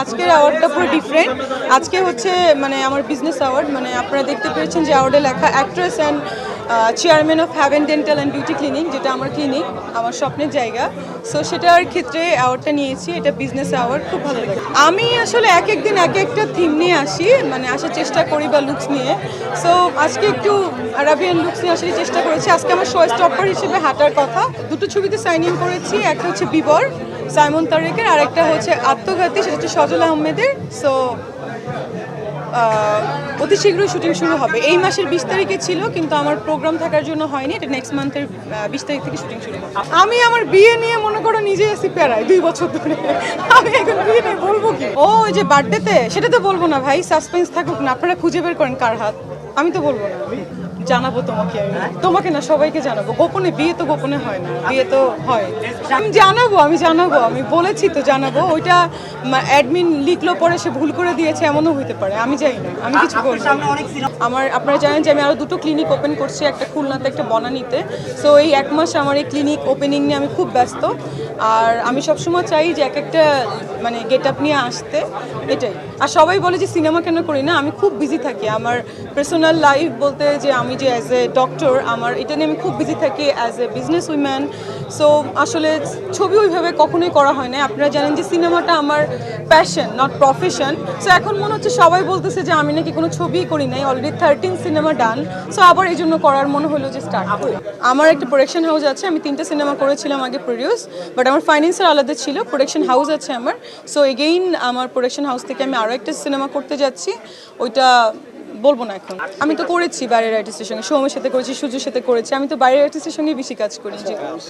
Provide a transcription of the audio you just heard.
আজকের অ্যাওয়ার্ডটা পুরো ডিফারেন্ট আজকে হচ্ছে মানে আমার বিজনেস অ্যাওয়ার্ড মানে আপনারা দেখতে পেরেছেন যে অ্যাওয়ার্ডে লেখা actress and chairman of Haven dental and beauty clinic যেটা আমার ক্লিনিক আমার স্বপ্নের জায়গা। সো সেটার ক্ষেত্রে অ্যাওয়ার্ডটা নিয়েছি, এটা বিজনেস অ্যাওয়ার্ড খুব ভালো লাগে। আমি আসলে এক এক দিন এক একটা থিম নিয়ে আসি মানে আসার চেষ্টা করি বা লুকস নিয়ে। সো আজকে একটু আরাবিয়ান লুকস নিয়ে আসার চেষ্টা করেছি। আজকে আমার শো স্টপার হিসেবে হাঁটার কথা। দুটো ছবিতে সাইন ইন করেছি, একটা হচ্ছে বিবর সাইমন তারেকের আর একটা হচ্ছে আত্মঘাতী, সেটা হচ্ছে সজল আহমেদের। সো অতি শীঘ্রই শুটিং শুরু হবে। এই মাসের বিশ তারিখে ছিল, কিন্তু আমার প্রোগ্রাম থাকার জন্য হয়নি। এটা নেক্সট মান্থের বিশ তারিখ থেকে শুটিং শুরু হবে। আমি আমার বিয়ে নিয়ে মনে করো নিজেই এসি প্যারাই দুই বছর ধরে। আমি এখন বিয়ে নিয়ে বলব কি? ও যে বার্থডেতে সেটা তো বলব না ভাই সাসপেন্স থাকুক না। আপনারা খুঁজে বের করেন কার হাত। আমি তো বলব না। জানাব তোমাকে তোমাকে না, সবাইকে জানাব। গোপনে বিয়ে তো গোপনে হয় না। বিয়ে তো হয়। আমি জানাব আমি জানাব, আমি বলেছি তো জানাব। ওইটা অ্যাডমিন লিখলো, পরে সে ভুল করে দিয়েছে, এমনও হতে পারে। আমি জানি না, আমি কিছু করি আমার, আপনারা জানেন যে আমি আরও দুটো ক্লিনিক ওপেন করছি, একটা খুলনাতে, একটা বনানীতে। সো এই এক মাস আমার এই ক্লিনিক ওপেনিং নিয়ে আমি খুব ব্যস্ত। আর আমি সবসময় চাই যে এক একটা মানে গেট আপ নিয়ে আসতে। এটাই। আর সবাই বলে যে, সিনেমা কেন করি না? আমি খুব বিজি থাকি। আমার পার্সোনাল লাইফ বলতে যে আমি যে অ্যাজ এ ডক্টর আমার এটা নিয়ে আমি খুব বিজি থাকি as a business woman so আসলে ছবি ওইভাবে কখনোই করা হয় না আপনারা জানেন যে সিনেমাটা আমার প্যাশন নট প্রফেশন সো এখন মনে হচ্ছে সবাই বলতেছে যে আমি নাকি কোনো ছবিই করি নাই। Already thirteen cinema done so আবার এই জন্য করার মনে হলো যে স্টার্ট আমার একটা প্রোডাকশন হাউস আছে। আমি তিনটা সিনেমা করেছিলাম আগে প্রডিউস বাট আমার ফাইন্যান্সের আলাদা ছিল। প্রোডাকশন হাউস আছে আমার। সো এগেইন আমার প্রোডাকশন হাউস থেকে আমি আরও একটা সিনেমা করতে যাচ্ছি। ওইটা বলব না এখন। আমি তো করেছি বাইরের আর্টিস্টের সঙ্গে, সৌমের সাথে করেছি সূর্যের সাথে করেছি, আমি তো বাইরের আর্টিস্টের সঙ্গে বেশি কাজ করি। যে